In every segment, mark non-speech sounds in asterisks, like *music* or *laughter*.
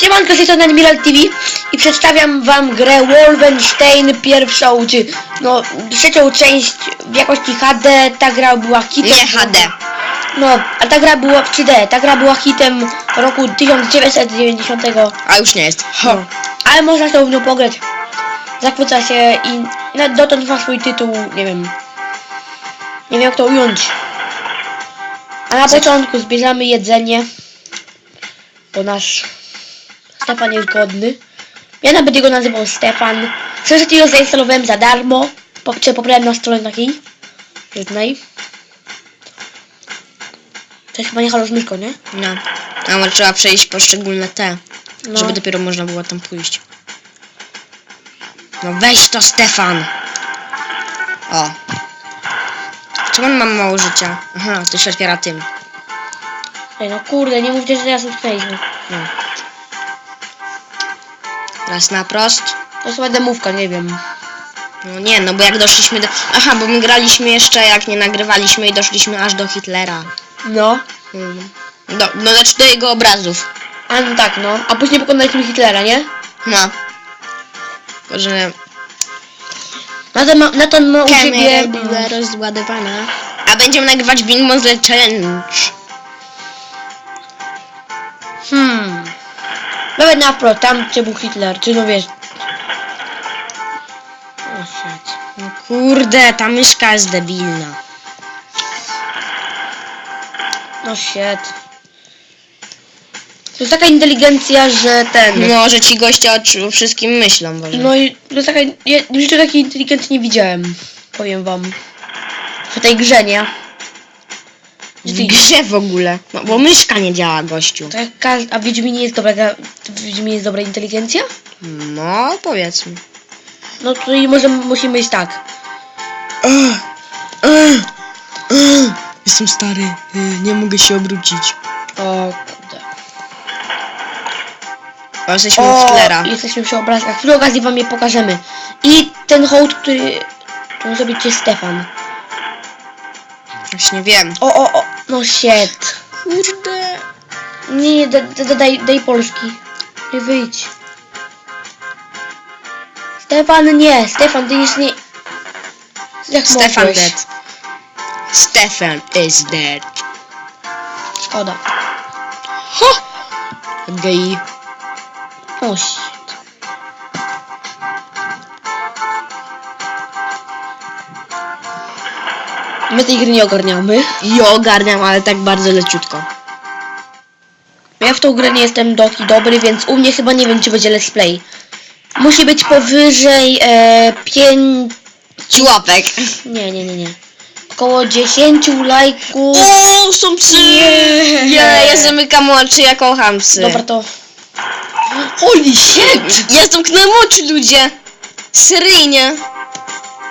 Siemanko, tej strony Admiral TV i przedstawiam wam grę Wolfenstein pierwszą, czy no trzecią część w jakości HD. Ta gra była hitem. Nie HD. No, a ta gra była w 3D. Ta gra była hitem roku 1990. A już nie jest. No. Ale można się w nią pograć. Zachwyca się i na- dotąd ma swój tytuł, nie wiem. Nie wiem jak to ująć. A na początku zbierzemy jedzenie. Bo nasz Stefan jest godny. Ja nawet go nazywał Stefan. Zresztą go zainstalowałem za darmo. Po, czy pobrałem na stronie takiej. Jednej. To jest chyba nie halo z myszką, nie? No. Tam trzeba przejść poszczególne te, No. żeby dopiero można było tam pójść. No weź to, Stefan! O. Czemu on ma mało życia? Aha, to się otwiera tym. Ej, no kurde, nie mówcie, że teraz utknęliśmy. No. Raz na prost. To jest chyba demówka, nie wiem. No nie, no bo jak doszliśmy do... Aha, bo my graliśmy jeszcze jak nie nagrywaliśmy i doszliśmy aż do Hitlera. No. Mm. Do, no znaczy do jego obrazów. A no tak, no. A później pokonaliśmy Hitlera, nie? No. Tylko, że Na ten ma, na ten ma u kamera ciebie... była rozładowana. A będziemy nagrywać Bing Monster Challenge. Hmm. Nawet na wprost, tam gdzie był Hitler, czy no wiesz... O shit. No kurde, ta myszka jest debilna. No shit. To jest taka inteligencja, że ten... No, że ci goście o, o wszystkim myślą, Boże. No i to jest taka... Ja życiu takiej inteligencji nie widziałem. Powiem wam. W tej grze, nie? W grze w ogóle. No, bo myszka nie działa, gościu. To jak. A w Wiedźminie jest dobra... gra- W Wiedźminie jest dobra inteligencja? No, powiedzmy. No to i może musimy iść tak. Jestem stary, nie mogę się obrócić. O kurde. Jesteśmy u O, Hitlera. jesteśmy przy obrazkach. Przy okazji wam je pokażemy. I ten hołd, który... To może być jest Stefan. Właśnie wiem. O, o, o. No shit. Kurde. Nie, nie, da, da, daj, daj Polski. Nie wyjdź. Stefan, nie. Stefan, ty już nie... Jak Stefan mogłeś? dead. Stefan is dead. Szkoda. Ho! Gej. O My tej gry nie ogarniamy. I ogarniam, ale tak bardzo leciutko. Ja w tą grę nie jestem doki dobry, więc u mnie chyba nie wiem, czy będzie let's play. Musi być powyżej e, 5... Ci łapek. Nie, nie, nie, nie. Około 10 lajków. O, są psy! Nie. Nie, ja zamykam oczy, ja kocham psy. Dobra, to... Holy shit! Ja zamknąłem oczy, ludzie! Seryjnie!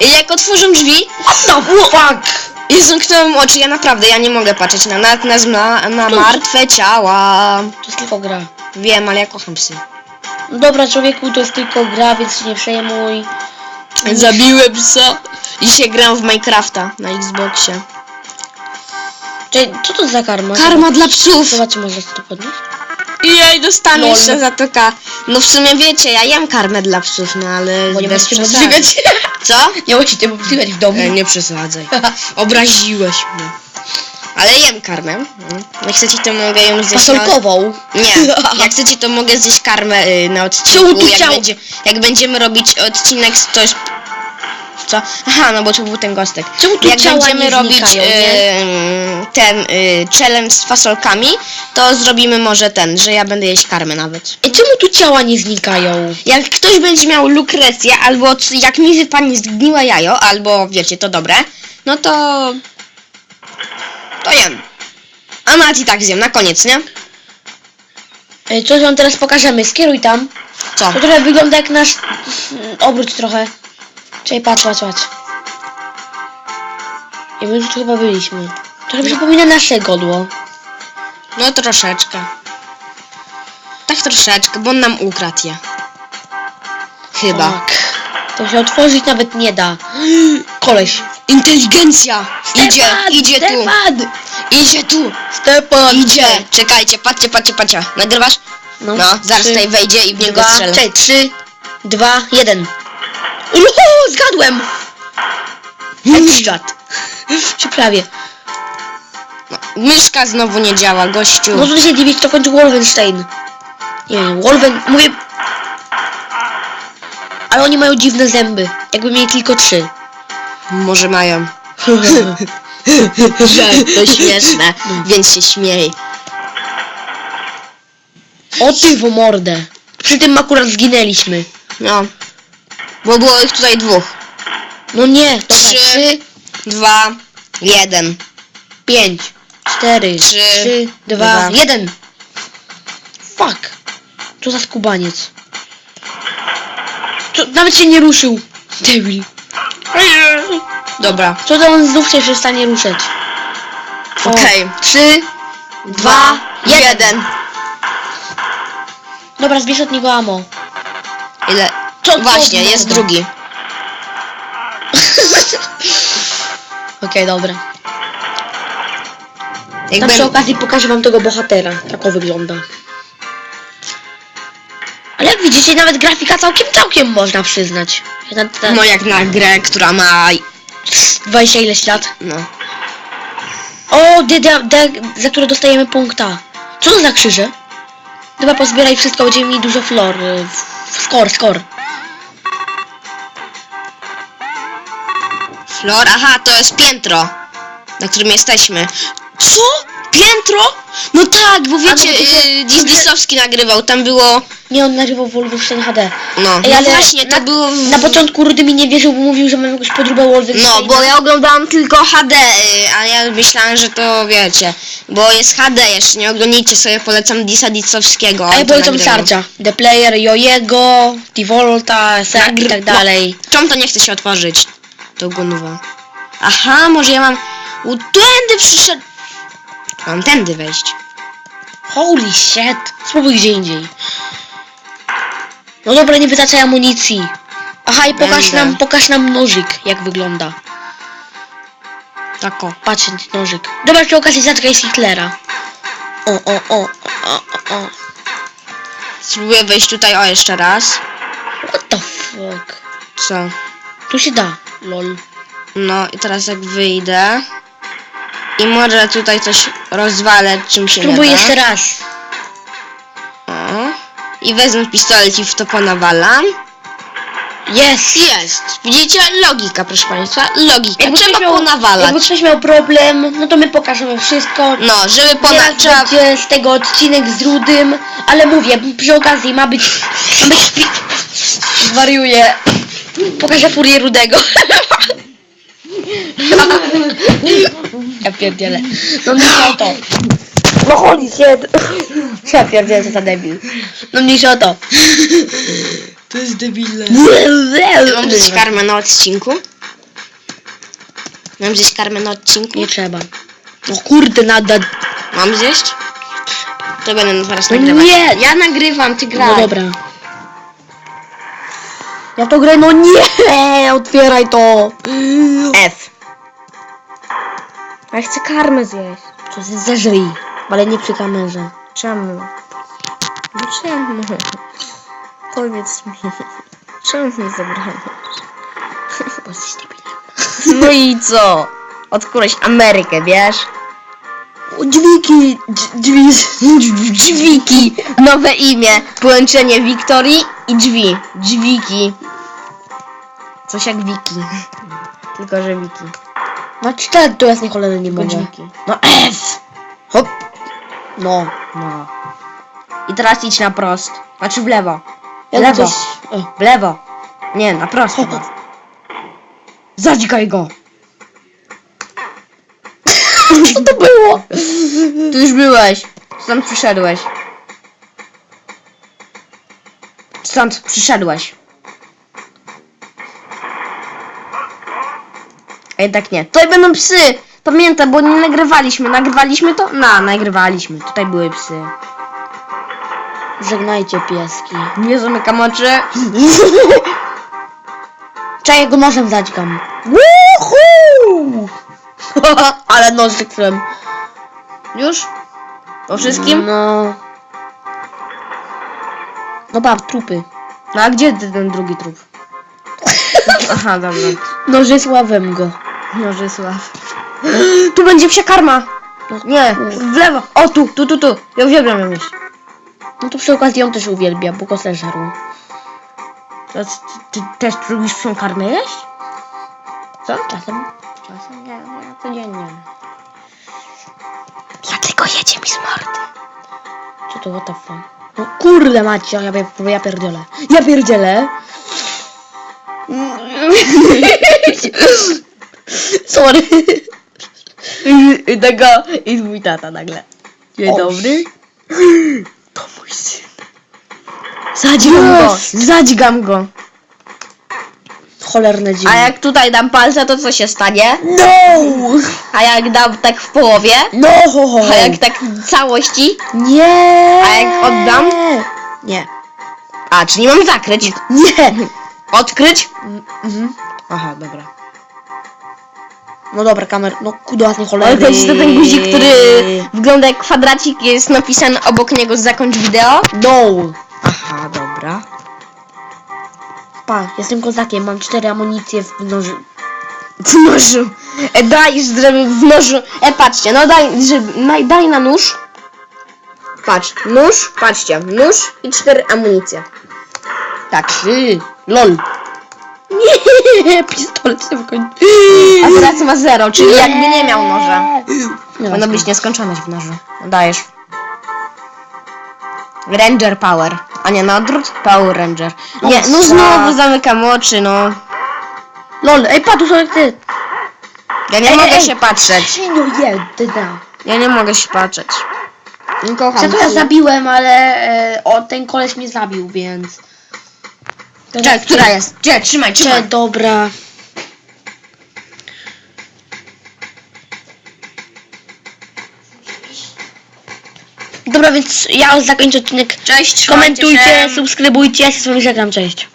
I Jak otworzą drzwi, What the fuck? Ja zamknąłem oczy, ja naprawdę, ja nie mogę patrzeć na, na, na, na, na martwe ciała. To jest tylko gra. Wiem, ale ja kocham psy. No dobra, człowieku, to jest tylko gra, więc się nie przejmuj. Zabiłem psa. Dzisiaj gram w Minecrafta na Xboxie. Czyli, co to za karma? Karma dla psów! Zobaczcie, może to podnieść? I jej dostanę Lol. jeszcze za to ka. No w sumie wiecie, ja jem karmę dla psów, no ale Bo nie bez możecie przesady. *laughs* Co? Nie musicie podliwać w domu. E, nie przesadzaj. *laughs* Obraziłeś mnie. Ale jem karmę. Mm. Jak chcecie, to mogę ją zjeść. Fasolkową. Nie. *laughs* Jak chcecie, to mogę zjeść karmę y, na odcinku. ty Jak, chciał- będzie, jak będziemy robić odcinek, to jest... Co? Aha, no bo to był ten gostek. Czemu tu Jak ciała będziemy nie robić znikają, nie? y, ten y, challenge z fasolkami, to zrobimy może ten, że ja będę jeść karmę nawet. I czemu tu ciała nie znikają? Jak ktoś będzie miał lukrecję, albo c- jak mi wypadnie zgniłe jajo, albo wiecie, to dobre, no to... To jem. A nawet i tak zjem, na koniec, nie? Ej, Coś wam teraz pokażemy. Skieruj tam. Co? To trochę wygląda jak nasz... mm, Obróć trochę. Czekaj, patrz, patrz, patrz. I my już tu chyba byliśmy. Trochę przypomina nasze godło. No troszeczkę. Tak troszeczkę, bo on nam ukradł je. Chyba. Tak. To się otworzyć nawet nie da. *gasps* Koleś. Inteligencja! Idzie, Stefan, idzie tu. Stefan! Idzie tu. Stefan! Idzie. Czekajcie, patrzcie, patrzcie, patrzcie. Nagrywasz? No, zaraz trzy, tutaj wejdzie i w niego dwa, strzelę. czekaj, trzy, dwa, jeden. Uhu, zgadłem! Headshot. Czy prawie. No, myszka znowu nie działa, gościu. Można się dziwić, to kończy Wolfenstein. Nie wiem, Wolfen... Mówię... Ale oni mają dziwne zęby. Jakby mieli tylko trzy. Może mają. *laughs* Żart, to śmieszne, więc się śmiej. o ty w mordę. Przy tym akurat zginęliśmy. No. Bo było ich tutaj dwóch. No nie, dobra, Trzy. trzy, Dwa, jeden. pięć, cztery, Trzy, trzy, dwa, dwa. jeden. Fuck. Co za skubaniec. Co, nawet się nie ruszył. Debil. Dobra. Co to on znów się przestanie ruszać? O, Okej. Trzy, dwa, jeden. jeden. Dobra, zbierz od niego amo. Ile? Co Właśnie, jest drugi. *laughs* Okej, dobra. Na Jakby... przy okazji pokażę wam tego bohatera. Tak o wygląda. Ale jak widzicie, nawet grafika całkiem, całkiem można przyznać. Na, na, No jak na grę, która ma... 20 ileś lat. No. O, de, de, de, za które dostajemy punkta. Co to za krzyże? Chyba pozbieraj wszystko, będziemy mieli dużo flor. y, w- Skor, skor. Flor, aha, to jest piętro, na którym jesteśmy. Co? Piętro? No tak, bo wiecie, bo yy, Disneyowski nagrywał, tam było... Nie, on nagrywał Wolfenstein HD. No, Ej, no ale właśnie, to na, było... W... Na początku Rudy mi nie wierzył, bo mówił, że mam jakąś podróbę Wolfenstein. No, bo ja oglądałam tylko HD, a ja myślałam, że to wiecie, bo jest HD jeszcze, nie oglądajcie sobie, polecam Disa Disowskiego. A on ja to polecam nagrywał. Sarcia. The Player, Jojego, Divolta, Ser i Nagry- tak dalej. No, czemu to nie chce się otworzyć? To gonowa. Aha, może ja mam... U, tędy przyszedł... Mam tędy wejść. Holy shit. Spróbuj gdzie indziej. No dobra, nie wystarcza amunicji. Aha, i pokaż Będę. nam, pokaż nam nożyk, jak wygląda. Tako. Patrz, nożyk. Dobra, przy okazji zaczekaj z Hitlera. O, o, o, o, o, o. Spróbuję wejść tutaj, o jeszcze raz. What the fuck? Co? Tu się da, lol. No i teraz jak wyjdę i może tutaj coś rozwalę, czym się Spróbuj nie da. jeszcze raz. O. I wezmę pistolet i w to ponawalam. Jest. Jest. Widzicie? Logika, proszę Państwa. Logika. Jakby Trzeba ktoś miał- ponawalać. Jakby ktoś miał problem, no to my pokażemy wszystko. No, żeby Teraz ponawalać. Będzie z tego odcinek z Rudym, ale mówię, przy okazji ma być... Ma być. *laughs* Zwariuję. Pokażę furię Rudego. ja pierdzielę. No mniejsza o to. No holy shit. Ja pierdzielę, co za debil. No mniejsza o to. To jest debilne. Mam zjeść karmę na odcinku? Mam zjeść karmę na odcinku? Nie trzeba. No kurde, nada... Mam zjeść? To będę teraz No nagrywać. nie! Ja nagrywam, ty graj. No dobra. Ja to grę, no nie! Otwieraj to! F. Ja chcę karmę zjeść. To jest zeżryj, ale nie przy kamerze. Czemu? No czemu? Powiedz mi. Czemu mnie zabrałeś? Bo jesteś debilem. No i co? Odkryłeś Amerykę, wiesz? O, dźwigi! Drzwi! Dźwiki. Nowe imię. Połączenie Wiktorii i drzwi. Dźwiki. Coś jak Wiki. *laughs* Tylko, że Wiki. No cztery to jasnej cholery nie dźwiki. No F! Hop. No. No. I teraz idź na prost. Znaczy w lewo. Jak Lewo. W lewo. Nie, na prost. *laughs* Chyba. Zadźgaj go. Co to było? Tu już byłeś. Stąd przyszedłeś. Stąd przyszedłeś. A jednak nie. Tutaj będą psy. Pamiętaj, bo nie nagrywaliśmy. Nagrywaliśmy to? Na, nagrywaliśmy. Tutaj były psy. Żegnajcie pieski. Nie zamykam oczy. *laughs* Czekaj, ja go nożem zadźgam. Woohoo! *laughs* Ale nożyk wszedł. Już? Po wszystkim? No. No bab, trupy. No a gdzie ten drugi trup? *laughs* Aha, dobra. Nożysławem go. Nożysław. *gasps* Tu będzie psia karma. Nie, w lewo. O, tu, tu, tu, tu. Ja uwielbiam ją jeść. No to przy okazji on też uwielbia, bo go też żarł. To ty, ty też lubisz psią karmę jeść? Co? Czasem. Czasem, nie, nie, codziennie. Dlatego jedzie mi z mordy. Co to, what the fuck? No kurde macie, ja, ja, pierdzielę. Ja pierdzielę. *laughs* Sorry. Tego i mój tata nagle. Dzień dobry. To mój syn. Zadźgam go. Zadźgam go. Cholerne dzień. A jak tutaj dam palce, to co się stanie? No! A jak dam tak w połowie? No! Ho, ho, ho. A jak tak w całości? Nie! A jak oddam? Nie. A, czyli mam zakryć. Nie! Odkryć? Mhm. Aha, dobra. No dobra, kamer. No kudłasnie Ale cholery. to jest to ten guzik, który wygląda jak kwadracik, jest napisany obok niego zakończ wideo. No! Aha, dobra. Pa, jestem kozakiem, mam cztery amunicje w noży. W nożu. E, daj, żeby w nożu. E, patrzcie, no daj, żeby, daj, daj na nóż. Patrz, nóż, patrzcie, nóż i cztery amunicje. Tak. Trzy. LOL. *laughs* Nie, pistolet się w końcu. A teraz ma zero, czyli jakby nie miał noża. Powinno być nieskończoność w nożu. No dajesz. Ranger Power. A nie, na odwrót? Power Ranger. Nie, no znowu zamykam oczy, no. LOL, ej, padł sobie ty. Ja nie Ej, mogę ej. się patrzeć. No jedyna. Ja nie mogę się patrzeć. Nie kocham Co to ja cię. zabiłem, ale e, o, ten koleś mnie zabił, więc... Czekaj, która jest? Gdzie? Trzymaj, Cze, trzymaj. dobra. Więc ja zakończę odcinek. Cześć, Komentujcie, się. subskrybujcie, ja się z wami żegnam, cześć.